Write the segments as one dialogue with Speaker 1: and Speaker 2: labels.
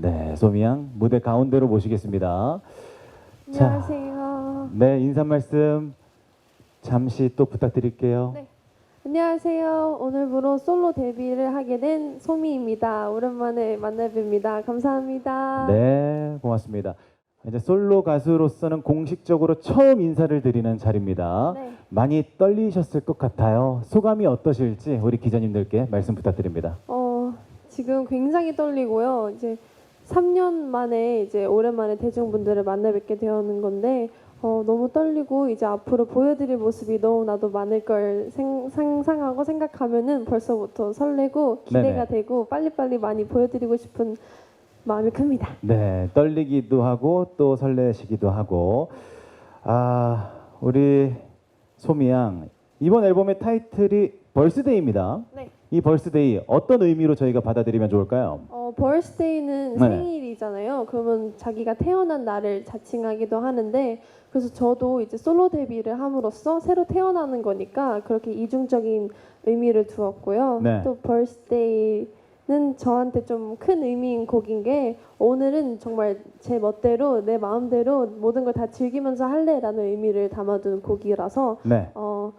Speaker 1: 네, 소미양 무대 가운데로 모시겠습니다. 자.
Speaker 2: 안녕하세요.
Speaker 1: 네, 인사 말씀 잠시 또 부탁드릴게요.
Speaker 2: 네. 안녕하세요. 오늘부로 솔로 데뷔를 하게 된 소미입니다. 오랜만에 만나 뵙니다. 감사합니다.
Speaker 1: 네, 고맙습니다. 이제 솔로 가수로서는 공식적으로 처음 인사를 드리는 자리입니다.
Speaker 2: 네.
Speaker 1: 많이 떨리셨을 것 같아요. 소감이 어떠실지 우리 기자님들께 말씀 부탁드립니다.
Speaker 2: 어, 지금 굉장히 떨리고요. 이제 3년 만에 이제 오랜만에 대중분들을 만나 뵙게 되었는 건데 어, 너무 떨리고 이제 앞으로 보여드릴 모습이 너무나도 많을 걸 생, 상상하고 생각하면은 벌써부터 설레고 기대가
Speaker 1: 네네.
Speaker 2: 되고 빨리빨리 많이 보여드리고 싶은 마음이 큽니다.
Speaker 1: 네, 떨리기도 하고 또 설레시기도 하고 아, 우리 소미 양 이번 앨범의 타이틀이 벌스데이입니다.
Speaker 2: 네.
Speaker 1: 이 벌스데이 어떤 의미로 저희가 받아들이면 좋을까요?
Speaker 2: 어, birthday는
Speaker 1: 네.
Speaker 2: 생일이잖아요. 그러면 자기가 태어난 날을 자칭하기도 하는데 그래서 저도 이제 솔로 데뷔를 함으로써 새로 태어나는 거니까 그렇게 이중적인 의미를 두었고요.
Speaker 1: 네.
Speaker 2: 또 birthday는 저한테 좀 큰 의미인 곡인 게 오늘은 정말 제 멋대로 내 마음대로 모든 걸 다 즐기면서 할래라는 의미를 담아둔 곡이라서
Speaker 1: 네.
Speaker 2: 어,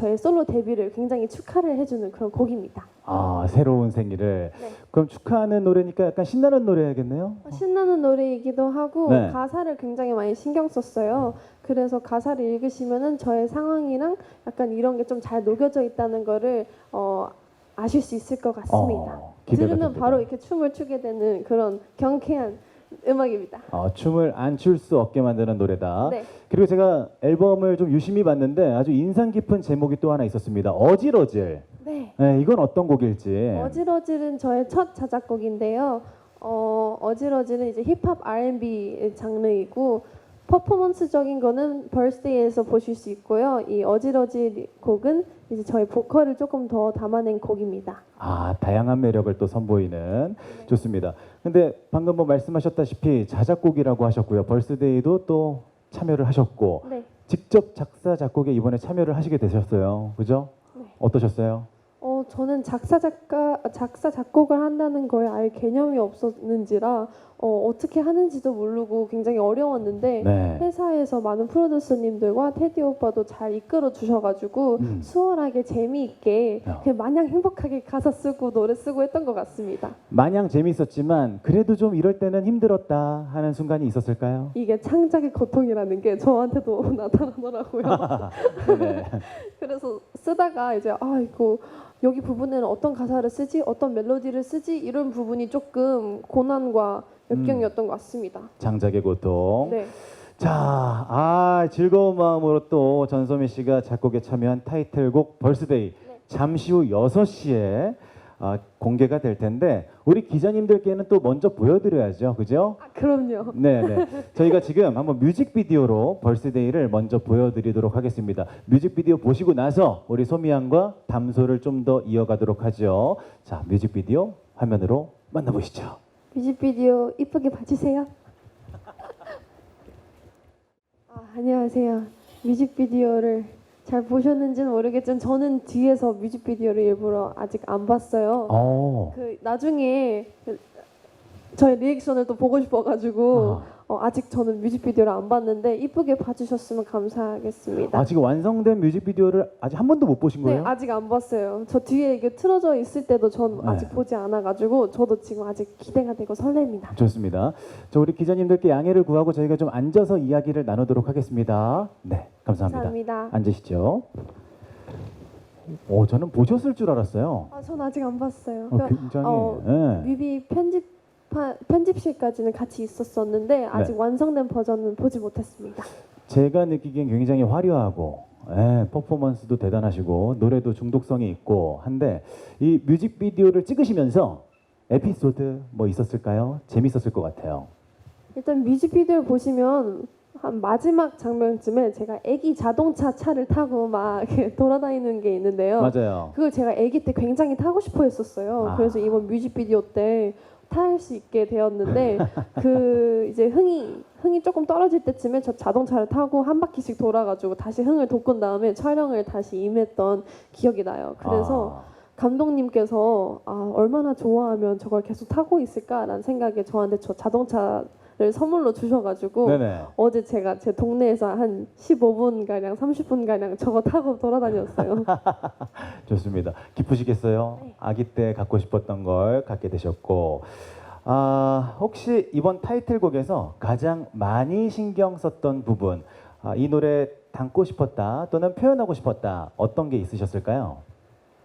Speaker 2: 저의 솔로 데뷔를 굉장히 축하를 해주는 그런 곡입니다.
Speaker 1: 아, 새로운 생일을.
Speaker 2: 네.
Speaker 1: 그럼 축하하는 노래니까 약간 신나는 노래야겠네요?
Speaker 2: 신나는 노래이기도 하고
Speaker 1: 네.
Speaker 2: 가사를 굉장히 많이 신경 썼어요. 그래서 가사를 읽으시면은 저의 상황이랑 약간 이런 게 좀 잘 녹여져 있다는 거를 어, 아실 수 있을 것 같습니다.
Speaker 1: 어, 기대가
Speaker 2: 들으면
Speaker 1: 됩니다.
Speaker 2: 바로 이렇게 춤을 추게 되는 그런 경쾌한 음악입니다.
Speaker 1: 어, 춤을 안 출 수 없게 만드는 노래다.
Speaker 2: 네.
Speaker 1: 그리고 제가 앨범을 좀 유심히 봤는데 아주 인상 깊은 제목이 또 하나 있었습니다. 어질어질.
Speaker 2: 네.
Speaker 1: 네, 이건 어떤 곡일지.
Speaker 2: 어질어질은 저의 첫 자작곡인데요. 어, 어질어질은 이제 힙합 R&B 장르이고 퍼포먼스적인 거는 벌스데이에서 보실 수 있고요. 이 어질어질 곡은 이제 저의 보컬을 조금 더 담아낸 곡입니다.
Speaker 1: 아, 다양한 매력을 또 선보이는 좋습니다. 근데 방금 뭐 말씀하셨다시피 자작곡이라고 하셨고요. 벌스데이도 또 참여를 하셨고
Speaker 2: 네.
Speaker 1: 직접 작사 작곡에 이번에 참여를 하시게 되셨어요. 그죠?
Speaker 2: 네.
Speaker 1: 어떠셨어요?
Speaker 2: 어, 저는 작사 작가 작사 작곡을 한다는 거에 아예 개념이 없었는지라 어, 어떻게 하는지도 모르고 굉장히 어려웠는데
Speaker 1: 네.
Speaker 2: 회사에서 많은 프로듀서님들과 테디 오빠도 잘 이끌어 주셔가지고
Speaker 1: 음.
Speaker 2: 수월하게 재미있게
Speaker 1: 야.
Speaker 2: 그냥 마냥 행복하게 가사 쓰고 노래 쓰고 했던 것 같습니다.
Speaker 1: 마냥 재밌었지만 그래도 좀 이럴 때는 힘들었다 하는 순간이 있었을까요?
Speaker 2: 이게 창작의 고통이라는 게 저한테도 나타나더라고요.
Speaker 1: 네.
Speaker 2: 그래서 쓰다가 이제 아 이거 여기 부분에는 어떤 가사를 쓰지 어떤 멜로디를 쓰지 이런 부분이 조금 고난과 역경이었던 것 같습니다.
Speaker 1: 장작의 고통.
Speaker 2: 네.
Speaker 1: 자, 아 즐거운 마음으로 또 전소미 씨가 작곡에 참여한 타이틀곡 벌스데이 잠시 후 6시에 아, 공개가 될 텐데 우리 기자님들께는 또 먼저 보여드려야죠, 그죠?
Speaker 2: 아 그럼요.
Speaker 1: 네, 네. 저희가 지금 한번 뮤직비디오로 벌스데이를 먼저 보여드리도록 하겠습니다. 뮤직비디오 보시고 나서 우리 소미양과 담소를 좀 더 이어가도록 하죠. 자, 뮤직비디오 화면으로 만나보시죠.
Speaker 2: 뮤직비디오 이쁘게 봐주세요. 아, 안녕하세요. 뮤직비디오를 잘 보셨는지는 모르겠지만 저는 뒤에서 뮤직비디오를 일부러 아직 안 봤어요.
Speaker 1: 어.
Speaker 2: 그 나중에 그 저의 리액션을 또 보고 싶어가지고
Speaker 1: 아.
Speaker 2: 어, 아직 저는 뮤직비디오를 안 봤는데 이쁘게 봐주셨으면 감사하겠습니다.
Speaker 1: 아, 지금 완성된 뮤직비디오를 아직 한 번도 못 보신
Speaker 2: 네,
Speaker 1: 거예요?
Speaker 2: 아직 안 봤어요. 저 뒤에 이게 틀어져 있을 때도 전
Speaker 1: 네.
Speaker 2: 아직 보지 않아가지고 저도 지금 아직 기대가 되고 설렙니다.
Speaker 1: 좋습니다. 저 우리 기자님들께 양해를 구하고 저희가 좀 앉아서 이야기를 나누도록 하겠습니다. 네, 감사합니다.
Speaker 2: 감사합니다.
Speaker 1: 앉으시죠. 오, 저는 보셨을 줄 알았어요.
Speaker 2: 아, 전 아직 안 봤어요.
Speaker 1: 어,
Speaker 2: 그
Speaker 1: 굉장히.
Speaker 2: 어,
Speaker 1: 예.
Speaker 2: 뮤비 편집 편집실까지는 같이 있었었는데 아직
Speaker 1: 네.
Speaker 2: 완성된 버전은 보지 못했습니다.
Speaker 1: 제가 느끼기엔 굉장히 화려하고 예, 퍼포먼스도 대단하시고 노래도 중독성이 있고 한데 이 뮤직비디오를 찍으시면서 에피소드 뭐 있었을까요? 재밌었을 것 같아요.
Speaker 2: 일단 뮤직비디오를 보시면 한 마지막 장면쯤에 제가 애기 자동차 차를 타고 막 돌아다니는 게 있는데요.
Speaker 1: 맞아요.
Speaker 2: 그걸 제가 아기 때 굉장히 타고 싶어 했었어요.
Speaker 1: 아.
Speaker 2: 그래서 이번 뮤직비디오 때 탈수 있게 되었는데 그 이제 흥이 흥이 조금 떨어질 때쯤에 저 자동차를 타고 한 바퀴씩 돌아가지고 다시 흥을 돋군 다음에 촬영을 다시 임했던 기억이 나요. 그래서
Speaker 1: 아,
Speaker 2: 감독님께서 아, 얼마나 좋아하면 저걸 계속 타고 있을까라는 생각에 저한테 저 자동차 를 선물로 주셔가지고
Speaker 1: 네네.
Speaker 2: 어제 제가 제 동네에서 한 15분 가량 30분 가량 저거 타고 돌아다녔어요.
Speaker 1: 좋습니다. 기쁘시겠어요?
Speaker 2: 네.
Speaker 1: 아기 때 갖고 싶었던 걸 갖게 되셨고, 아, 혹시 이번 타이틀곡에서 가장 많이 신경 썼던 부분, 아, 이 노래 담고 싶었다 또는 표현하고 싶었다 어떤 게 있으셨을까요?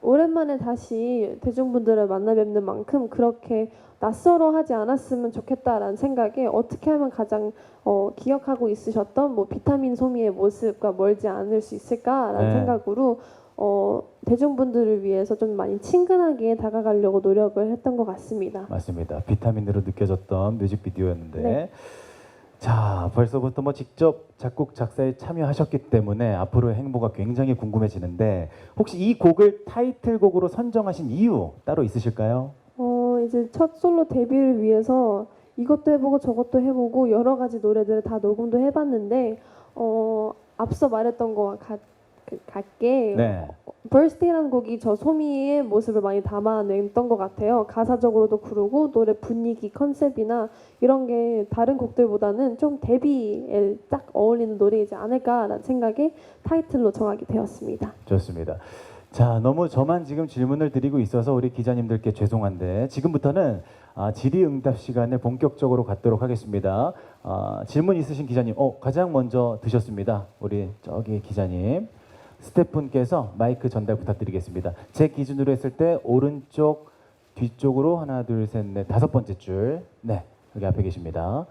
Speaker 2: 오랜만에 다시 대중분들을 만나 뵙는 만큼 그렇게 낯설어 하지 않았으면 좋겠다라는 생각에 어떻게 하면 가장 어, 기억하고 있으셨던 뭐 비타민 소미의 모습과 멀지 않을 수 있을까라는
Speaker 1: 네.
Speaker 2: 생각으로 어, 대중분들을 위해서 좀 많이 친근하게 다가가려고 노력을 했던 것 같습니다.
Speaker 1: 맞습니다. 비타민으로 느껴졌던 뮤직비디오였는데,
Speaker 2: 네.
Speaker 1: 자 벌써부터 뭐 직접 작곡 작사에 참여하셨기 때문에 앞으로의 행보가 굉장히 궁금해지는데 혹시 이 곡을 타이틀곡으로 선정하신 이유 따로 있으실까요?
Speaker 2: 어, 이제 첫 솔로 데뷔를 위해서 이것도 해보고 저것도 해보고 여러 가지 노래들을 다 녹음도 해봤는데 어, 앞서 말했던 거와 같, 그, 같게
Speaker 1: 네.
Speaker 2: Birthday라는 곡이 저 소미의 모습을 많이 담아냈던 것 같아요. 가사적으로도 그러고 노래 분위기, 컨셉이나 이런 게 다른 곡들보다는 좀 데뷔에 딱 어울리는 노래이지 않을까라는 생각에 타이틀로 정하게 되었습니다.
Speaker 1: 좋습니다. 자, 너무 저만 지금 질문을 드리고 있어서 우리 기자님들께 죄송한데 지금부터는 아, 질의응답 시간을 본격적으로 갖도록 하겠습니다. 아, 질문 있으신 기자님, 어, 가장 먼저 드셨습니다. 우리 저기 기자님. 스태프분께서 마이크 전달 부탁드리겠습니다. 제 기준으로 했을 때 오른쪽 뒤쪽으로 하나, 둘, 셋, 넷, 다섯 번째 줄. 네, 여기 앞에 계십니다.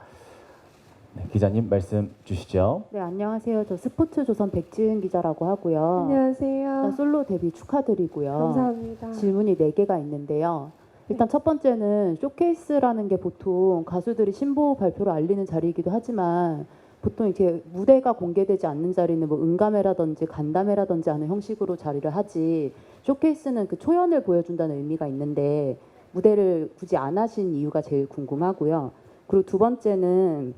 Speaker 1: 네, 기자님 말씀 주시죠.
Speaker 3: 네, 안녕하세요. 저 스포츠 조선 백지은 기자라고 하고요.
Speaker 2: 안녕하세요.
Speaker 3: 솔로 데뷔 축하드리고요.
Speaker 2: 감사합니다.
Speaker 3: 질문이 네 개가 있는데요. 일단 첫 번째는 쇼케이스라는 게 보통 가수들이 신보 발표를 알리는 자리이기도 하지만 보통 이렇게 무대가 공개되지 않는 자리는 뭐 응가매라든지 간담회라든지 하는 형식으로 자리를 하지 쇼케이스는 그 초연을 보여준다는 의미가 있는데 무대를 굳이 안 하신 이유가 제일 궁금하고요. 그리고 두 번째는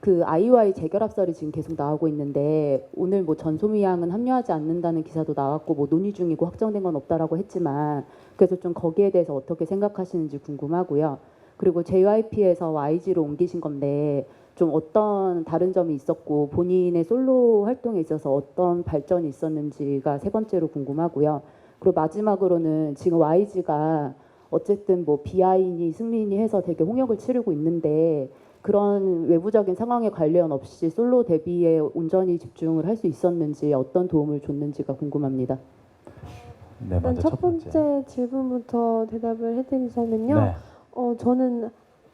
Speaker 3: 그 아이오아이 재결합설이 지금 계속 나오고 있는데 오늘 뭐 전소미 양은 합류하지 않는다는 기사도 나왔고 뭐 논의 중이고 확정된 건 없다라고 했지만 그래서 좀 거기에 대해서 어떻게 생각하시는지 궁금하고요. 그리고 JYP에서 YG로 옮기신 건데 좀 어떤 다른 점이 있었고 본인의 솔로 활동에 있어서 어떤 발전이 있었는지가 세 번째로 궁금하고요. 그리고 마지막으로는 지금 YG가 어쨌든 뭐 비아인이 승민이 해서 되게 홍역을 치르고 있는데 그런 외부적인 상황에 관련 없이 솔로 데뷔에 온전히 집중을 할 수 있었는지 어떤 도움을 줬는지가 궁금합니다.
Speaker 1: 네,
Speaker 2: 일단
Speaker 1: 먼저
Speaker 2: 첫 번째 질문부터 대답을 해드리자면요.
Speaker 1: 네.
Speaker 2: 어, 저는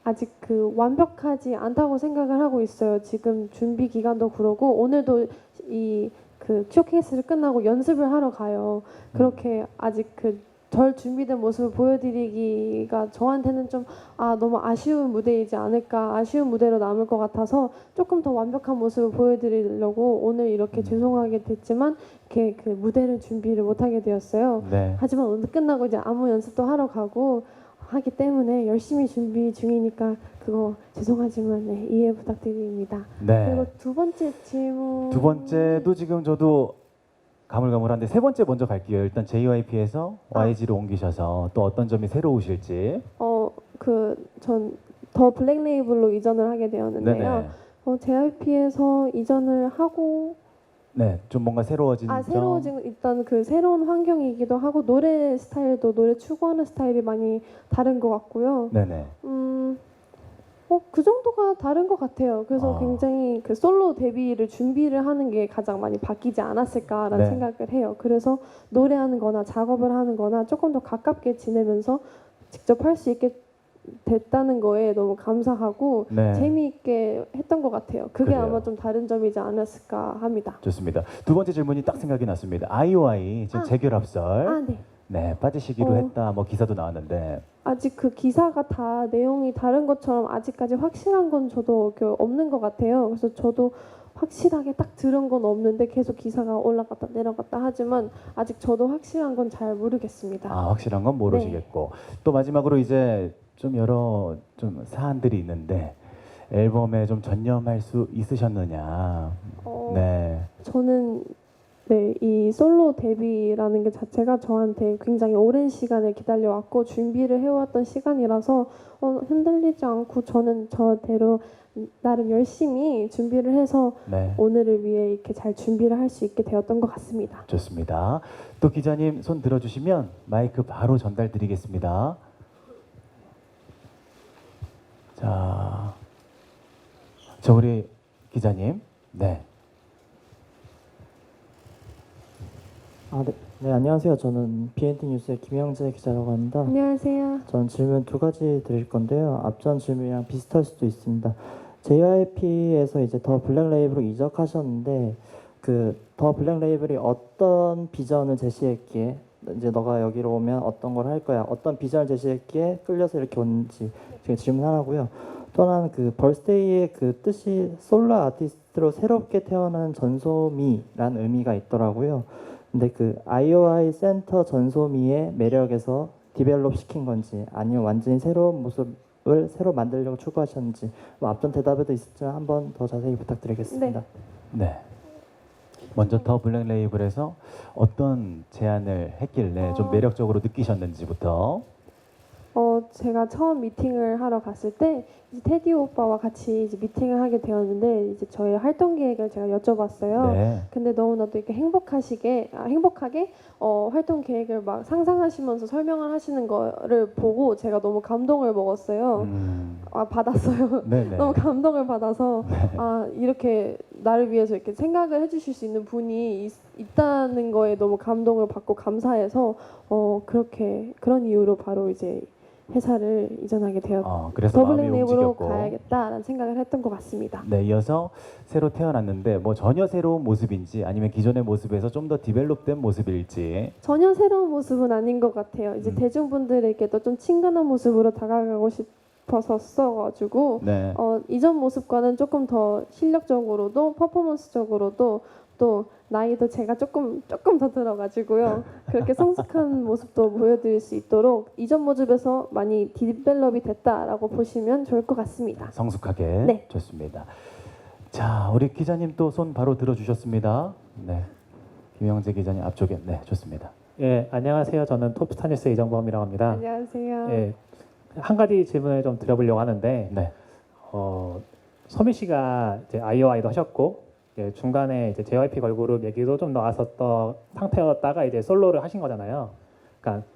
Speaker 2: 아직 그 완벽하지 않다고 생각을 하고 있어요. 지금 준비 기간도 그러고 오늘도 이그 쇼케이스를 끝나고 연습을 하러 가요. 그렇게 아직 그 덜 준비된 모습을 보여드리기가 저한테는 좀 아 너무 아쉬운 무대이지 않을까 아쉬운 무대로 남을 것 같아서 조금 더 완벽한 모습을 보여드리려고 오늘 이렇게
Speaker 1: 음.
Speaker 2: 죄송하게 됐지만 이렇게 그 무대를 준비를 못하게 되었어요.
Speaker 1: 네.
Speaker 2: 하지만 오늘 끝나고 이제 안무 연습도 하러 가고 하기 때문에 열심히 준비 중이니까 그거 죄송하지만 네, 이해 부탁드립니다.
Speaker 1: 네.
Speaker 2: 그리고 두 번째 질문
Speaker 1: 두 번째도 지금 저도 가물가물한데 세 번째 먼저 갈게요. 일단 JYP에서
Speaker 2: 아.
Speaker 1: YG로 옮기셔서 또 어떤 점이 새로우실지.
Speaker 2: 어그 전 더 블랙 레이블로 이전을 하게 되었는데요. 어, JYP에서 이전을 하고
Speaker 1: 네, 좀 뭔가 새로워진
Speaker 2: 아
Speaker 1: 점.
Speaker 2: 새로워진 일단 그 새로운 환경이기도 하고 노래 스타일도 노래 추구하는 스타일이 많이 다른 것 같고요.
Speaker 1: 네네.
Speaker 2: 음, 어, 그 정도가 다른 것 같아요. 그래서
Speaker 1: 아.
Speaker 2: 굉장히 그 솔로 데뷔를 준비를 하는 게 가장 많이 바뀌지 않았을까라는
Speaker 1: 네.
Speaker 2: 생각을 해요. 그래서 노래하는 거나 작업을 하는 거나 조금 더 가깝게 지내면서 직접 할 수 있게 됐다는 거에 너무 감사하고
Speaker 1: 네.
Speaker 2: 재미있게 했던 것 같아요. 그게
Speaker 1: 그래요.
Speaker 2: 아마 좀 다른 점이지 않았을까 합니다.
Speaker 1: 좋습니다. 두 번째 질문이 딱 생각이 났습니다. 아이오아이 지금
Speaker 2: 아.
Speaker 1: 재결합설.
Speaker 2: 아, 네.
Speaker 1: 네, 빠지시기로
Speaker 2: 어.
Speaker 1: 했다. 뭐 기사도 나왔는데.
Speaker 2: 아직 그 기사가 다 내용이 다른 것처럼 아직까지 확실한 건 저도 그 없는 것 같아요. 그래서 저도 확실하게 딱 들은 건 없는데 계속 기사가 올라갔다 내려갔다 하지만 아직 저도 확실한 건 잘 모르겠습니다.
Speaker 1: 아, 확실한 건 모르시겠고. 또 마지막으로 이제 좀 여러 좀 사안들이 있는데 앨범에 좀 전념할 수 있으셨느냐.
Speaker 2: 어,
Speaker 1: 네.
Speaker 2: 저는 네, 이 솔로 데뷔라는 게 자체가 저한테 굉장히 오랜 시간을 기다려왔고 준비를 해왔던 시간이라서 어, 흔들리지 않고 저는 저대로 나름 열심히 준비를 해서
Speaker 1: 네.
Speaker 2: 오늘을 위해 이렇게 잘 준비를 할 수 있게 되었던 것 같습니다.
Speaker 1: 좋습니다. 또 기자님 손 들어주시면 마이크 바로 전달 드리겠습니다. 자, 저 우리 기자님, 네,
Speaker 4: 아, 네. 네, 안녕하세요. 저는 BNT 뉴스의 김영재 기자라고 합니다.
Speaker 2: 안녕하세요.
Speaker 4: 전 질문 두 가지 드릴 건데요. 앞전 질문이랑 비슷할 수도 있습니다. JYP에서 이제 더 블랙 레이블로 이적하셨는데 그 더 블랙 레이블이 어떤 비전을 제시했기에 이제 너가 여기로 오면 어떤 걸 할 거야. 어떤 비전을 제시했기에 끌려서 이렇게 온지 지금 질문 하나고요. 또 하나는 그 벌스데이의 그 뜻이 솔로 아티스트로 새롭게 태어난 전소미라는 의미가 있더라고요. 근데 그 IOI 센터 전소미의 매력에서 디벨롭 시킨 건지 아니면 완전히 새로운 모습을 새로 만들려고 추구하셨는지 뭐 앞전 대답에도 있었지만 한번 더 자세히 부탁드리겠습니다.
Speaker 1: 네. 먼저 더 블랙 레이블에서 어떤 제안을 했길래 좀
Speaker 2: 어.
Speaker 1: 매력적으로 느끼셨는지부터.
Speaker 2: 어, 제가 처음 미팅을 하러 갔을 때 이제 테디 오빠와 같이 이제 미팅을 하게 되었는데 이제 저의 활동 계획을 제가 여쭤봤어요.
Speaker 1: 네.
Speaker 2: 근데 너무나도 이렇게 행복하시게 아, 행복하게 어, 활동 계획을 막 상상하시면서 설명을 하시는 거를 보고 제가 너무 감동을 먹었어요.
Speaker 1: 음,
Speaker 2: 아 받았어요.
Speaker 1: 네네.
Speaker 2: 너무 감동을 받아서 아 이렇게 나를 위해서 이렇게 생각을 해주실 수 있는 분이 있, 있다는 거에 너무 감동을 받고 감사해서 어 그렇게 그런 이유로 바로 이제 회사를 이전하게 되었.
Speaker 1: 어, 그래서 마음이
Speaker 2: 더블랙 랩으로
Speaker 1: 움직였고.
Speaker 2: 가야겠다라는 생각을 했던 것 같습니다.
Speaker 1: 네, 이어서 새로 태어났는데 뭐 전혀 새로운 모습인지 아니면 기존의 모습에서 좀 더 디벨롭된 모습일지.
Speaker 2: 전혀 새로운 모습은 아닌 것 같아요. 이제
Speaker 1: 음.
Speaker 2: 대중분들에게도 좀 친근한 모습으로 다가가고 싶 어서 써가지고
Speaker 1: 네.
Speaker 2: 어, 이전 모습과는 조금 더 실력적으로도 퍼포먼스적으로도 또 나이도 제가 조금 조금 더 들어가지고요 그렇게 성숙한 모습도 보여드릴 수 있도록 이전 모습에서 많이 디벨롭이 됐다라고 보시면 좋을 것 같습니다.
Speaker 1: 성숙하게
Speaker 2: 네.
Speaker 1: 좋습니다. 자, 우리 기자님 또 손 바로 들어주셨습니다. 네, 김영재 기자님 앞쪽에 네 좋습니다.
Speaker 5: 예, 안녕하세요. 저는 톱스타뉴스 이정범이라고 합니다.
Speaker 2: 안녕하세요.
Speaker 5: 예, 한 가지 질문을 좀 드려보려고 하는데,
Speaker 1: 네,
Speaker 5: 어, 서미 씨가 이제 아이오아이도 하셨고, 예, 중간에 이제 JYP 걸그룹 얘기도 좀 나왔었던 상태였다가 이제 솔로를 하신 거잖아요. 그러니까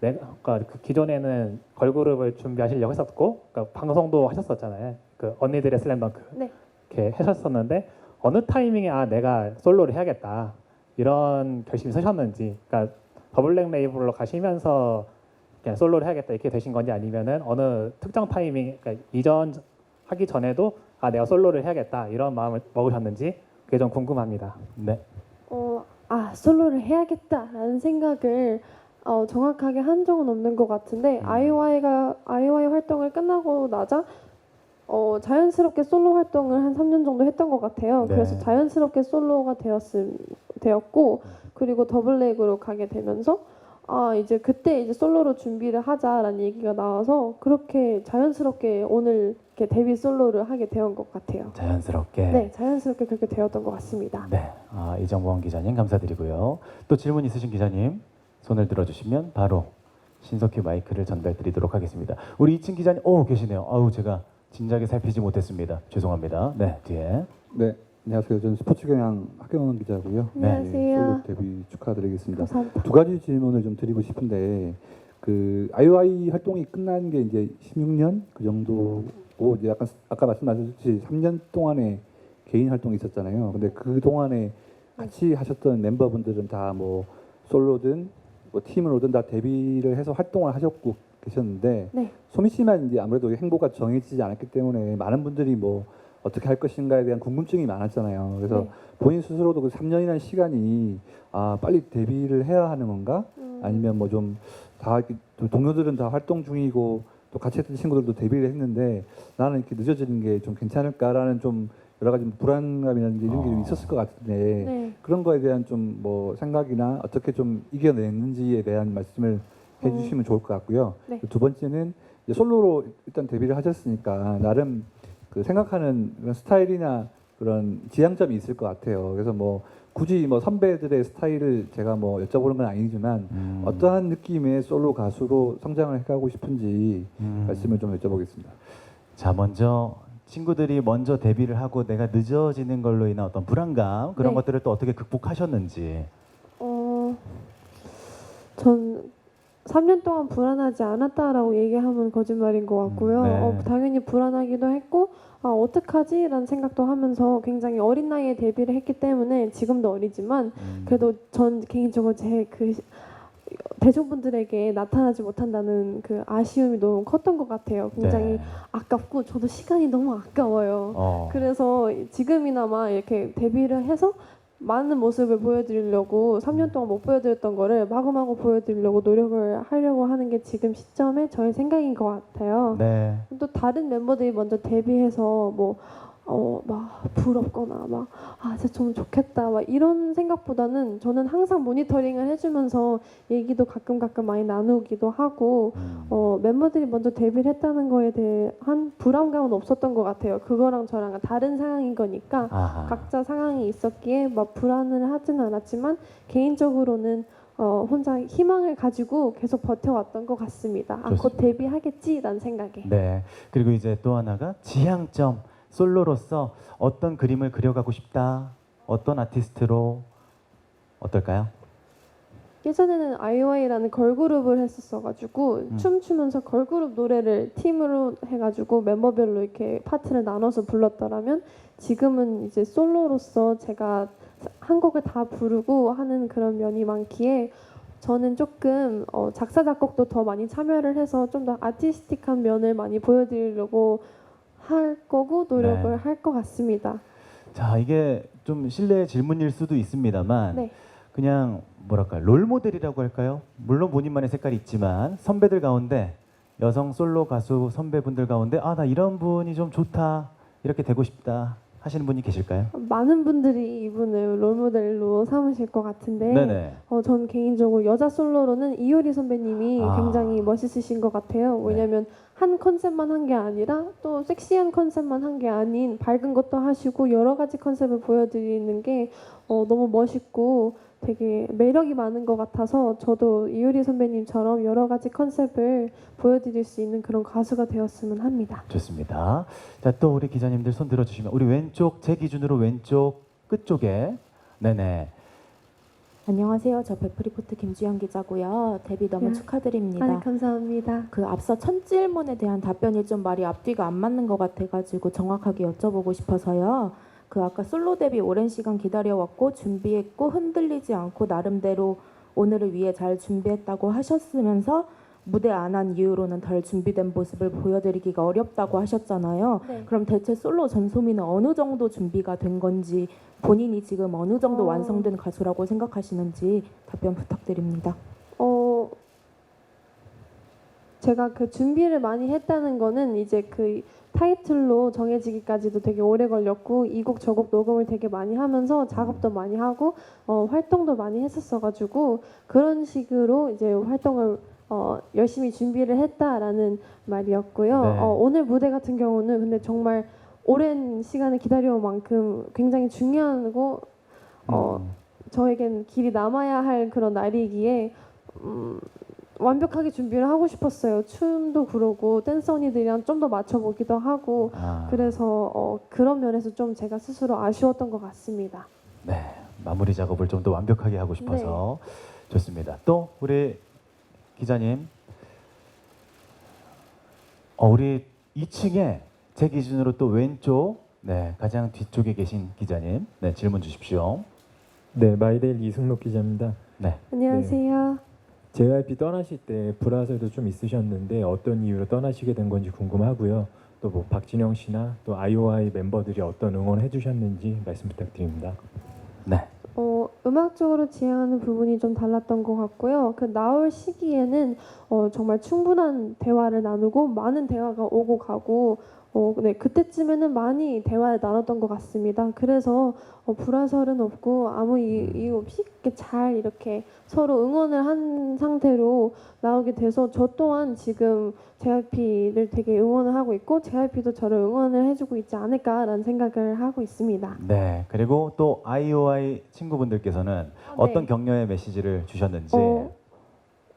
Speaker 5: 내가 그러니까 그 기존에는 걸그룹을 준비하시려고 했었고, 그러니까 방송도 하셨었잖아요. 그 언니들의 슬램덩크
Speaker 2: 네.
Speaker 5: 이렇게 하셨었는데 어느 타이밍에 아 내가 솔로를 해야겠다 이런 결심이 서셨는지, 그러니까 더블랙 레이블로 가시면서 그냥 솔로를 해야겠다 이렇게 되신 건지 아니면은 어느 특정 타이밍 그러니까 이전 하기 전에도 아 내가 솔로를 해야겠다 이런 마음을 먹으셨는지 그게 좀 궁금합니다.
Speaker 1: 네,
Speaker 2: 어, 아 솔로를 해야겠다라는 생각을 어, 정확하게 한 적은 없는 것 같은데
Speaker 1: 음.
Speaker 2: 아이오아이가 아이오아이 활동을 끝나고 나자 어, 자연스럽게 솔로 활동을 한 3년 정도 했던 것 같아요.
Speaker 1: 네.
Speaker 2: 그래서 자연스럽게 솔로가 되었음 되었고 그리고 더블랙으로 가게 되면서 아 이제 그때 이제 솔로로 준비를 하자라는 얘기가 나와서 그렇게 자연스럽게 오늘 이렇게 데뷔 솔로를 하게 된것 같아요.
Speaker 1: 자연스럽게.
Speaker 2: 네, 자연스럽게 그렇게 되었던 것 같습니다.
Speaker 1: 네, 아, 이정범 기자님 감사드리고요. 또 질문 있으신 기자님 손을 들어주시면 바로 신속히 마이크를 전달드리도록 하겠습니다. 우리 2층 기자님, 오 계시네요. 아우 제가 진작에 살피지 못했습니다. 죄송합니다. 네, 뒤에.
Speaker 6: 네, 안녕하세요. 저는 스포츠 경향 학경원 기자고요.
Speaker 1: 네.
Speaker 2: 안녕하세요.
Speaker 6: 솔로 데뷔 축하드리겠습니다.
Speaker 2: 감사합니다.
Speaker 6: 두 가지 질문을 좀 드리고 싶은데 그 IOI 활동이 끝난 게 이제 16년 그 정도고 이제 약간 아까 말씀하셨듯이 3년 동안의 개인 활동이 있었잖아요. 근데 그 동안에 같이 하셨던 멤버분들은 다 뭐 솔로든 뭐 팀으로든 다 데뷔를 해서 활동을 하셨고 계셨는데
Speaker 2: 네.
Speaker 6: 소미 씨만 이제 아무래도 행보가 정해지지 않았기 때문에 많은 분들이 뭐 어떻게 할 것인가에 대한 궁금증이 많았잖아요. 그래서
Speaker 2: 네.
Speaker 6: 본인 스스로도 그 3년이라는 시간이 아 빨리 데뷔를 해야 하는 건가?
Speaker 2: 음,
Speaker 6: 아니면 뭐 좀 다 동료들은 다 활동 중이고 또 같이 했던 친구들도 데뷔를 했는데 나는 이렇게 늦어지는 게 좀 괜찮을까라는 좀 여러 가지 불안감이라든지 이런 게좀
Speaker 1: 어.
Speaker 6: 있었을 것 같은데
Speaker 2: 네.
Speaker 6: 그런 거에 대한 좀 뭐 생각이나 어떻게 좀 이겨냈는지에 대한 말씀을 해주시면 좋을 것 같고요.
Speaker 2: 네.
Speaker 6: 두 번째는 이제 솔로로 일단 데뷔를 하셨으니까 나름 그 생각하는 그런 스타일이나 그런 지향점이 있을 것 같아요. 그래서 뭐 굳이 뭐 선배들의 스타일을 제가 뭐 여쭤보는 건 아니지만
Speaker 1: 음.
Speaker 6: 어떠한 느낌의 솔로 가수로 성장을 해가고 싶은지
Speaker 1: 음.
Speaker 6: 말씀을 좀 여쭤보겠습니다.
Speaker 1: 자 먼저 친구들이 먼저 데뷔를 하고 내가 늦어지는 걸로 인한 어떤 불안감 그런
Speaker 2: 네.
Speaker 1: 것들을 또 어떻게 극복하셨는지.
Speaker 2: 어, 전 3년 동안 불안하지 않았다라고 얘기하면 거짓말인 것 같고요.
Speaker 1: 음, 네.
Speaker 2: 어, 당연히 불안하기도 했고, 아, 어떡하지? 라는 생각도 하면서 굉장히 어린 나이에 데뷔를 했기 때문에 지금도 어리지만,
Speaker 1: 음.
Speaker 2: 그래도 전 개인적으로 제 그 대중분들에게 나타나지 못한다는 그 아쉬움이 너무 컸던 것 같아요. 굉장히
Speaker 1: 네.
Speaker 2: 아깝고, 저도 시간이 너무 아까워요.
Speaker 1: 어.
Speaker 2: 그래서 지금이나마 이렇게 데뷔를 해서 많은 모습을 보여드리려고 3년 동안 못 보여드렸던 거를 마구마구 보여드리려고 노력을 하려고 하는 게 지금 시점에 저의 생각인 것 같아요.
Speaker 1: 네.
Speaker 2: 또 다른 멤버들이 먼저 데뷔해서 뭐 어, 막 부럽거나 막 아, 진짜 좀 좋겠다 막 이런 생각보다는 저는 항상 모니터링을 해주면서 얘기도 가끔 가끔 많이 나누기도 하고
Speaker 1: 음.
Speaker 2: 어, 멤버들이 먼저 데뷔를 했다는 거에 대한 불안감은 없었던 것 같아요. 그거랑 저랑은 다른 상황인 거니까
Speaker 1: 아하.
Speaker 2: 각자 상황이 있었기에 막 불안을 하지는 않았지만 개인적으로는 어, 혼자 희망을 가지고 계속 버텨왔던 것 같습니다. 아, 곧. 데뷔하겠지라는 생각에.
Speaker 1: 네. 그리고 이제 또 하나가 지향점 솔로로서 어떤 그림을 그려가고 싶다. 어떤 아티스트로 어떨까요?
Speaker 2: 예전에는 아이오아이라는 걸그룹을 했었어가지고
Speaker 1: 음.
Speaker 2: 춤추면서 걸그룹 노래를 팀으로 해가지고 멤버별로 이렇게 파트를 나눠서 불렀더라면 지금은 이제 솔로로서 제가 한 곡을 다 부르고 하는 그런 면이 많기에 저는 조금 어, 작사 작곡도 더 많이 참여를 해서 좀 더 아티스틱한 면을 많이 보여드리려고 할 거고 노력을
Speaker 1: 네.
Speaker 2: 할 것 같습니다.
Speaker 1: 자, 이게 좀 실례의 질문일 수도 있습니다만
Speaker 2: 네.
Speaker 1: 그냥 뭐랄까 롤 모델이라고 할까요? 물론 본인만의 색깔이 있지만 선배들 가운데 여성 솔로 가수 선배분들 가운데 아 나 이런 분이 좀 좋다 이렇게 되고 싶다 하시는 분이 계실까요?
Speaker 2: 많은 분들이 이분을 롤모델로 삼으실 것 같은데
Speaker 1: 네네.
Speaker 2: 어, 전 개인적으로 여자 솔로로는 이효리 선배님이
Speaker 1: 아.
Speaker 2: 굉장히 멋있으신 것 같아요. 왜냐하면 한 컨셉만 한 게 아니라 또 섹시한 컨셉만 한 게 아닌 밝은 것도 하시고 여러 가지 컨셉을 보여드리는 게 어, 너무 멋있고 되게 매력이 많은 것 같아서 저도 이효리 선배님처럼 여러 가지 컨셉을 보여드릴 수 있는 그런 가수가 되었으면 합니다.
Speaker 1: 좋습니다. 자 또 우리 기자님들 손 들어주시면 우리 왼쪽 제 기준으로 왼쪽 끝 쪽에 네네.
Speaker 7: 안녕하세요. 저 베프리포트 김주영 기자고요. 데뷔 너무
Speaker 2: 야.
Speaker 7: 축하드립니다.
Speaker 2: 아, 감사합니다.
Speaker 7: 그 앞서 첫 질문에 대한 답변이 좀 말이 앞뒤가 안 맞는 것 같아가지고 정확하게 여쭤보고 싶어서요. 그 아까 솔로 데뷔 오랜 시간 기다려왔고 준비했고 흔들리지 않고 나름대로 오늘을 위해 잘 준비했다고 하셨으면서 무대 안 한 이후로는 덜 준비된 모습을 보여드리기가 어렵다고 하셨잖아요.
Speaker 2: 네.
Speaker 7: 그럼 대체 솔로 전소미는 어느 정도 준비가 된 건지 본인이 지금 어느 정도
Speaker 2: 어.
Speaker 7: 완성된 가수라고 생각하시는지 답변 부탁드립니다.
Speaker 2: 어 제가 그 준비를 많이 했다는 거는 이제 그 타이틀로 정해지기까지도 되게 오래 걸렸고 이 곡 저 곡 녹음을 되게 많이 하면서 작업도 많이 하고 어, 활동도 많이 했었어가지고 그런 식으로 이제 활동을 어, 열심히 준비를 했다라는 말이었고요.
Speaker 1: 네.
Speaker 2: 어, 오늘 무대 같은 경우는 근데 정말 오랜 시간을 기다려온 만큼 굉장히 중요하고 어,
Speaker 1: 음.
Speaker 2: 저에겐 길이 남아야 할 그런 날이기에 음, 완벽하게 준비를 하고 싶었어요. 춤도 그러고 댄서 언니들이랑 좀 더 맞춰보기도 하고
Speaker 1: 아,
Speaker 2: 그래서 어, 그런 면에서 좀 제가 스스로 아쉬웠던 것 같습니다.
Speaker 1: 네 마무리 작업을 좀 더 완벽하게 하고 싶어서 좋습니다. 또 우리 기자님, 어, 우리 2층에 제 기준으로 또 왼쪽 네 가장 뒤쪽에 계신 기자님 네 질문 주십시오.
Speaker 8: 네, 마이데일 이승록 기자입니다.
Speaker 1: 네.
Speaker 2: 안녕하세요.
Speaker 8: JYP 떠나실 때 불화설도 좀 있으셨는데 어떤 이유로 떠나시게 된 건지 궁금하고요. 또 뭐 박진영 씨나 또 아이오아이 멤버들이 어떤 응원을 해주셨는지 말씀 부탁드립니다.
Speaker 1: 네.
Speaker 2: 어, 음악적으로 지향하는 부분이 좀 달랐던 것 같고요. 그 나올 시기에는 어, 정말 충분한 대화를 나누고 많은 대화가 오고 가고 어, 네, 그때쯤에는 많이 대화를 나눴던 것 같습니다. 그래서 어, 불화설은 없고 아무 이- 이유 없이 이렇게 잘 이렇게 서로 응원을 한 상태로 나오게 돼서 저 또한 지금 JYP를 되게 응원을 하고 있고 JYP도 저를 응원을 해주고 있지 않을까라는 생각을 하고 있습니다.
Speaker 1: 네. 그리고 또 IOI 친구분들께서는 어떤
Speaker 2: 네.
Speaker 1: 격려의 메시지를 주셨는지.
Speaker 2: 어,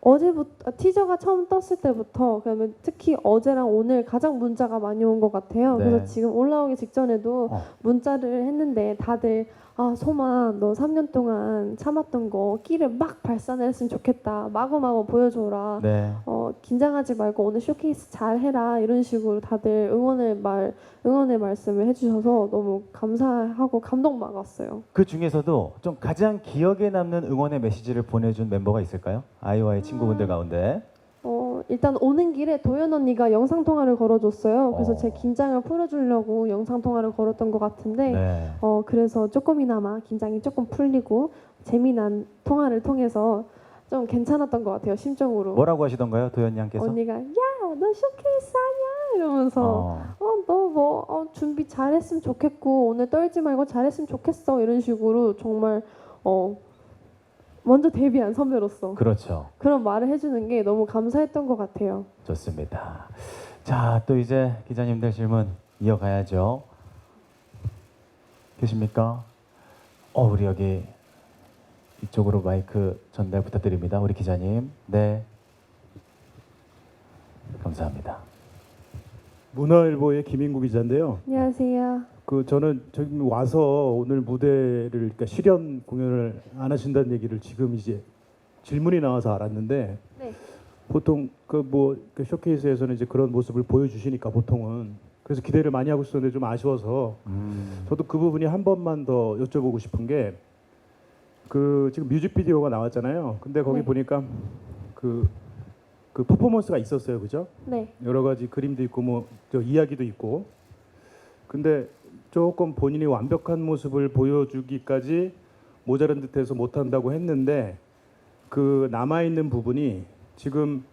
Speaker 2: 어제부터 아, 티저가 처음 떴을 때부터 그러면 특히 어제랑 오늘 가장 문자가 많이 온 것 같아요.
Speaker 1: 네.
Speaker 2: 그래서 지금 올라오기 직전에도
Speaker 1: 어.
Speaker 2: 문자를 했는데 다들 아 소마 너 3년 동안 참았던 거 끼를 막 발산했으면 좋겠다. 마구마구 보여줘라.
Speaker 1: 네.
Speaker 2: 어 긴장하지 말고 오늘 쇼케이스 잘 해라 이런 식으로 다들 응원의 말 응원의 말씀을 해주셔서 너무 감사하고 감동 받았어요.
Speaker 1: 그 중에서도 좀 가장 기억에 남는 응원의 메시지를 보내준 멤버가 있을까요? 아이오아이 친구분들 가운데.
Speaker 2: 어, 일단 오는 길에 도연 언니가 영상 통화를 걸어줬어요. 그래서
Speaker 1: 어.
Speaker 2: 제 긴장을 풀어주려고 영상 통화를 걸었던 것 같은데,
Speaker 1: 네.
Speaker 2: 어, 그래서 조금이나마 긴장이 조금 풀리고 재미난 통화를 통해서 좀 괜찮았던 것 같아요, 심적으로.
Speaker 1: 뭐라고 하시던가요, 도현 양께서?
Speaker 2: 언니가 야, 너 쇼케이스 하냐? 이러면서
Speaker 1: 어.
Speaker 2: 어, 너뭐 어, 준비 잘했으면 좋겠고 오늘 떨지 말고 잘했으면 좋겠어 이런 식으로 정말 어 먼저 데뷔한 선배로서
Speaker 1: 그렇죠.
Speaker 2: 그런 말을 해주는 게 너무 감사했던 것 같아요.
Speaker 1: 좋습니다. 자, 또 이제 기자님들 질문 이어가야죠. 계십니까? 어, 우리 여기 이쪽으로 마이크 전달 부탁드립니다. 우리 기자님. 네. 감사합니다.
Speaker 9: 문화일보의 김인구 기자인데요.
Speaker 2: 안녕하세요.
Speaker 9: 그 저는 저기 와서 오늘 무대를 그러니까 실현 공연을 안 하신다는 얘기를 지금 이제 질문이 나와서 알았는데
Speaker 2: 네.
Speaker 9: 보통 그뭐 그 쇼케이스에서는 이제 그런 모습을 보여주시니까 보통은 그래서 기대를 많이 하고 있었는데 좀 아쉬워서
Speaker 1: 음,
Speaker 9: 저도 그 부분이 한 번만 더 여쭤보고 싶은 게 그 지금 뮤직비디오가 나왔잖아요. 근데 거기
Speaker 2: 네.
Speaker 9: 보니까 그, 그 퍼포먼스가 있었어요, 그죠?
Speaker 2: 네.
Speaker 9: 여러 가지 그림도 있고 뭐 저 이야기도 있고 근데 조금 본인이 완벽한 모습을 보여주기까지 모자란 듯해서 못한다고 했는데 그 남아 있는 부분이 지금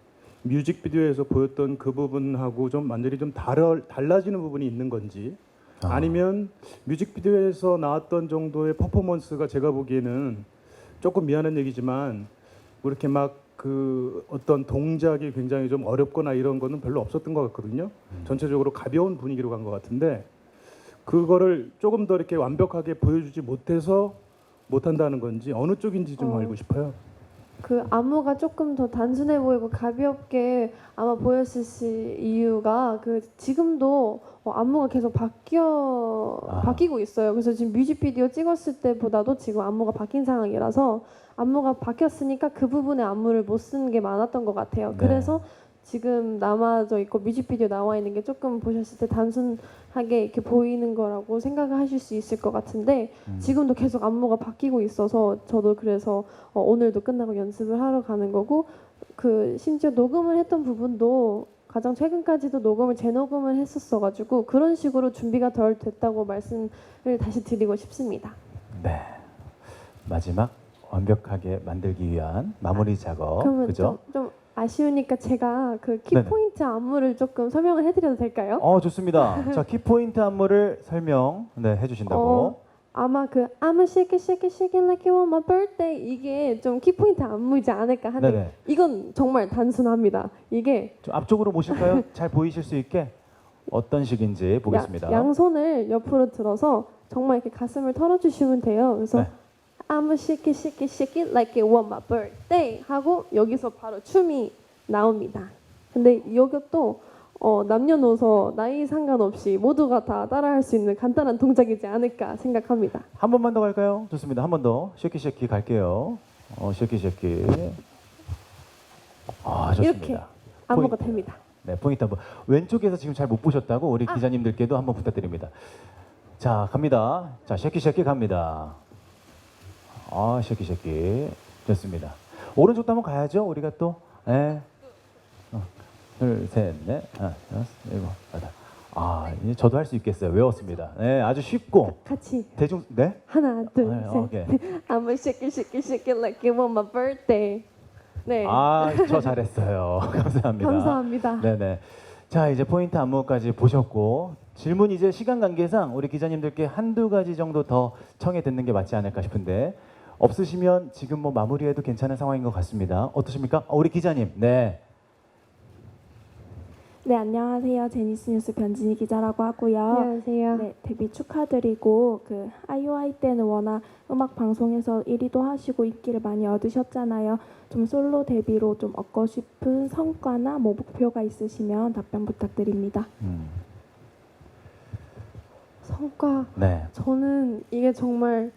Speaker 9: 뮤직비디오에서 보였던 그 부분하고 좀 완전히 좀 다르, 달라지는 부분이 있는 건지
Speaker 1: 아.
Speaker 9: 아니면 뮤직비디오에서 나왔던 정도의 퍼포먼스가 제가 보기에는 조금 미안한 얘기지만 뭐 이렇게 막 그 어떤 동작이 굉장히 좀 어렵거나 이런 거는 별로 없었던 것 같거든요. 전체적으로 가벼운 분위기로 간 것 같은데 그거를 조금 더 이렇게 완벽하게 보여주지 못해서 못한다는 건지 어느 쪽인지 좀
Speaker 2: 어.
Speaker 9: 알고 싶어요.
Speaker 2: 그 안무가 조금 더 단순해 보이고 가볍게 아마 보였을 시 이유가 그 지금도 어, 안무가 계속 바뀌어
Speaker 1: 아.
Speaker 2: 바뀌고 있어요. 그래서 지금 뮤직비디오 찍었을 때보다도 지금 안무가 바뀐 상황이라서 안무가 바뀌었으니까 그 부분의 안무를 못 쓴 게 많았던 것 같아요.
Speaker 1: 네.
Speaker 2: 그래서 지금 남아져 있고 뮤직비디오 나와 있는 게 조금 보셨을 때 단순하게 이렇게 보이는 거라고 생각을 하실 수 있을 것 같은데
Speaker 1: 음.
Speaker 2: 지금도 계속 안무가 바뀌고 있어서 저도 그래서 어, 오늘도 끝나고 연습을 하러 가는 거고 그 심지어 녹음을 했던 부분도 가장 최근까지도 녹음을 재녹음을 했었어가지고 그런 식으로 준비가 덜 됐다고 말씀을 다시 드리고 싶습니다.
Speaker 1: 네. 마지막 완벽하게 만들기 위한 마무리 작업.
Speaker 2: 그러면
Speaker 1: 어, 그죠?
Speaker 2: 좀, 좀 아쉬우니까 제가 그
Speaker 1: 네네.
Speaker 2: 키포인트 안무를 조금 설명을 해드려도 될까요?
Speaker 1: 어, 좋습니다. 자, 키포인트 안무를 설명 네, 해 주신다고.
Speaker 2: 어, 아마 그 I'm a shake it shake it shake it like you want my birthday 이게 좀 키포인트 안무이지 않을까 하는데
Speaker 1: 네네.
Speaker 2: 이건 정말 단순합니다. 이게
Speaker 1: 좀 앞쪽으로 모실까요? 잘 보이실 수 있게 어떤 식인지 보겠습니다.
Speaker 2: 야- 양손을 옆으로 들어서 정말 이렇게 가슴을 털어주시면 돼요. 그래서
Speaker 1: 네.
Speaker 2: I'm a shake it shake it shake it like it was my birthday 하고 여기서 바로 춤이 나옵니다. 근데 이것도 어, 남녀노소 나이 상관없이 모두가 다 따라할 수 있는 간단한 동작이지 않을까 생각합니다.
Speaker 1: 한 번만 더 갈까요? 좋습니다. 한 번 더. 쉐키 쉐키 갈게요. 어, 쉐키 쉐키. 아, 좋습니다.
Speaker 2: 이렇게 안무가
Speaker 1: 포인트.
Speaker 2: 됩니다.
Speaker 1: 네, 포인트 한번. 왼쪽에서 지금 잘 못 보셨다고 우리
Speaker 2: 아.
Speaker 1: 기자님들께도 한번 부탁드립니다. 자, 갑니다. 자, 쉐키 쉐키 갑니다. 아, 쉐키 쉐키. 좋습니다. 오른쪽도 한번 가야죠. 우리가 또. 네. 어, 둘, 셋, 넷, 하나, 여섯, 일곱, 여덟. 아, 이제 저도 할 수 있겠어요. 외웠습니다. 네, 아주 쉽고
Speaker 2: 같이
Speaker 1: 대중 네?
Speaker 2: 하나 둘
Speaker 1: 네,
Speaker 2: 셋.
Speaker 1: 오케이.
Speaker 2: I'm a shake it shake it shake it like it was my birthday. 네.
Speaker 1: 아, 저 잘했어요. 감사합니다.
Speaker 2: 감사합니다.
Speaker 1: 네 네. 자 이제 포인트 안무까지 보셨고 질문 이제 시간 관계상 우리 기자님들께 한두 가지 정도 더 청해 듣는 게 맞지 않을까 싶은데 없으시면 지금 뭐 마무리해도 괜찮은 상황인 것 같습니다. 어떠십니까? 어, 우리 기자님, 네,
Speaker 7: 네, 안녕하세요. 제니스 뉴스 변진희 기자라고 하고요.
Speaker 2: 안녕하세요.
Speaker 7: 네, 데뷔 축하드리고 그 아이오아이 때는 워낙 음악 방송에서 1위도 하시고 인기를 많이 얻으셨잖아요. 좀 솔로 데뷔로 좀 얻고 싶은 성과나 뭐 목표가 있으시면 답변 부탁드립니다.
Speaker 1: 음,
Speaker 2: 성과
Speaker 1: 네,
Speaker 2: 저는 이게 정말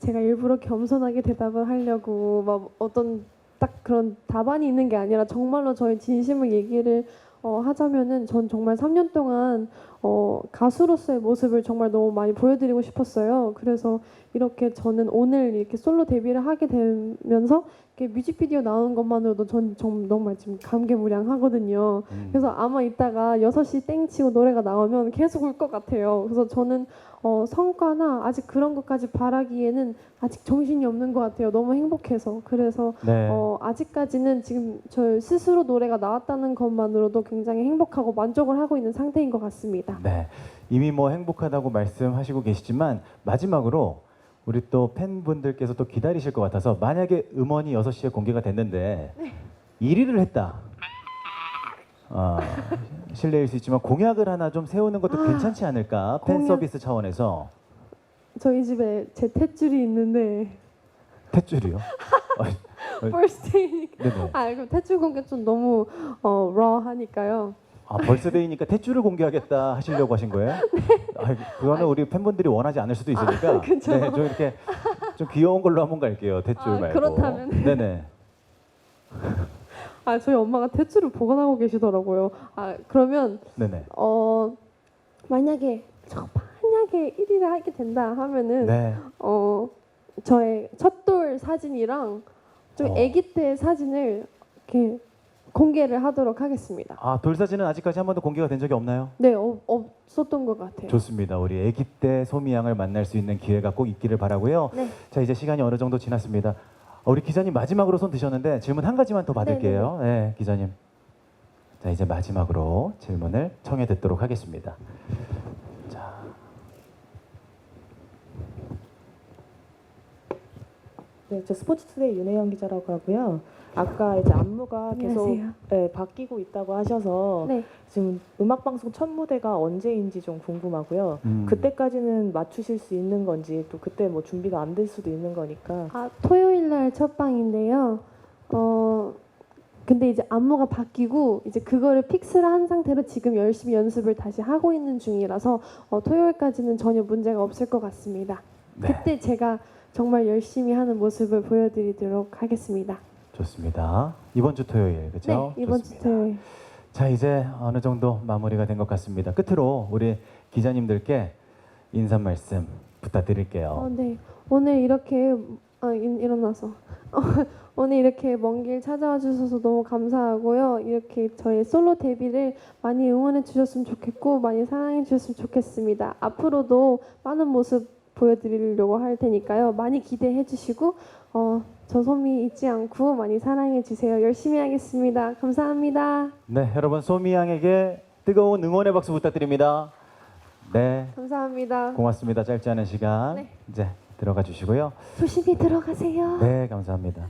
Speaker 2: 제가 일부러 겸손하게 대답을 하려고 막 어떤 딱 그런 답안이 있는 게 아니라 정말로 저의 진심을 얘기를 어, 하자면은 전 정말 3년 동안 어, 가수로서의 모습을 정말 너무 많이 보여드리고 싶었어요. 그래서 이렇게 저는 오늘 이렇게 솔로 데뷔를 하게 되면서 뮤직비디오 나오는 것만으로도 전 정말 지금 감개무량하거든요.
Speaker 1: 음,
Speaker 2: 그래서 아마 이따가 6시 땡 치고 노래가 나오면 계속 울 것 같아요. 그래서 저는 어, 성과나 아직 그런 것까지 바라기에는 아직 정신이 없는 것 같아요. 너무 행복해서. 그래서
Speaker 1: 네,
Speaker 2: 어, 아직까지는 지금 저 스스로 노래가 나왔다는 것만으로도 굉장히 행복하고 만족을 하고 있는 상태인 것 같습니다.
Speaker 1: 네. 이미 뭐 행복하다고 말씀하시고 계시지만 마지막으로 우리 또 팬분들께서 또 기다리실 것 같아서 만약에 음원이 6시에 공개가 됐는데 1위를 했다. 아, 실례일 수 있지만 공약을 하나 좀 세우는 것도 괜찮지 않을까? 팬
Speaker 2: 공약.
Speaker 1: 서비스 차원에서
Speaker 2: 저희 집에 제 탯줄이 있는데
Speaker 1: 탯줄이요. 네.
Speaker 2: 벌스데이니까
Speaker 1: 네네.
Speaker 2: 아 그럼 탯줄 공개 좀 너무 어, 러하니까요.
Speaker 1: 아 벌스데이니까 탯줄을 공개하겠다 하시려고 하신 거예요? 아, 그거는 우리 팬분들이 원하지 않을 수도 있으니까.
Speaker 2: 그쵸.
Speaker 1: 네, 좀 이렇게 좀 귀여운 걸로 한번 갈게요. 탯줄
Speaker 2: 아,
Speaker 1: 말고.
Speaker 2: 그렇다면.
Speaker 1: 네네.
Speaker 2: 아 저희 엄마가 탯줄을 보관하고 계시더라고요. 아 그러면
Speaker 1: 네네.
Speaker 2: 어 만약에 저 만약에 1위를 하게 된다 하면은
Speaker 1: 네.
Speaker 2: 어 저의 첫돌 사진이랑 좀
Speaker 1: 어.
Speaker 2: 아기 때 사진을 이렇게 공개를 하도록 하겠습니다.
Speaker 1: 아 돌사진은 아직까지 한 번도 공개가 된 적이 없나요?
Speaker 2: 네, 어, 없었던 것 같아요.
Speaker 1: 좋습니다. 우리 아기 때 소미 양을 만날 수 있는 기회가 꼭 있기를 바라고요.
Speaker 2: 네.
Speaker 1: 자 이제 시간이 어느 정도 지났습니다. 어, 우리 기자님 마지막으로 손 드셨는데 질문 한 가지만 더 받을게요. 네, 기자님. 자 이제 마지막으로 질문을 청해 듣도록 하겠습니다. 자,
Speaker 10: 네, 저 스포츠투데이 윤혜영 기자라고 하고요. 아까 이제 안무가 계속
Speaker 2: 안녕하세요.
Speaker 10: 네, 바뀌고 있다고 하셔서
Speaker 2: 네.
Speaker 10: 지금 음악 방송 첫 무대가 언제인지 좀 궁금하고요.
Speaker 1: 음,
Speaker 10: 그때까지는 맞추실 수 있는 건지 또 그때 뭐 준비가 안 될 수도 있는 거니까
Speaker 2: 아 토요일 날 첫 방인데요. 어 근데 이제 안무가 바뀌고 이제 그거를 픽스를 한 상태로 지금 열심히 연습을 다시 하고 있는 중이라서 어, 토요일까지는 전혀 문제가 없을 것 같습니다.
Speaker 1: 네,
Speaker 2: 그때 제가 정말 열심히 하는 모습을 보여드리도록 하겠습니다.
Speaker 1: 좋습니다. 이번 주 토요일 그렇죠?
Speaker 2: 네, 이번 주
Speaker 1: 좋습니다.
Speaker 2: 토요일.
Speaker 1: 자 이제 어느 정도 마무리가 된 것 같습니다. 끝으로 우리 기자님들께 인사 말씀 부탁드릴게요.
Speaker 2: 어, 네. 오늘 이렇게 아, 일, 일어나서 오늘 이렇게 먼 길 찾아와 주셔서 너무 감사하고요. 이렇게 저의 솔로 데뷔를 많이 응원해 주셨으면 좋겠고 많이 사랑해 주셨으면 좋겠습니다. 앞으로도 많은 모습 보여드리려고 할 테니까요. 많이 기대해 주시고 어, 저 소미 잊지 않고 많이 사랑해 주세요. 열심히 하겠습니다. 감사합니다.
Speaker 1: 네, 여러분 소미 양에게 뜨거운 응원의 박수 부탁드립니다. 네,
Speaker 2: 감사합니다.
Speaker 1: 고맙습니다. 짧지 않은 시간
Speaker 2: 네.
Speaker 1: 이제 들어가 주시고요.
Speaker 2: 조심히 들어가세요.
Speaker 1: 네, 감사합니다.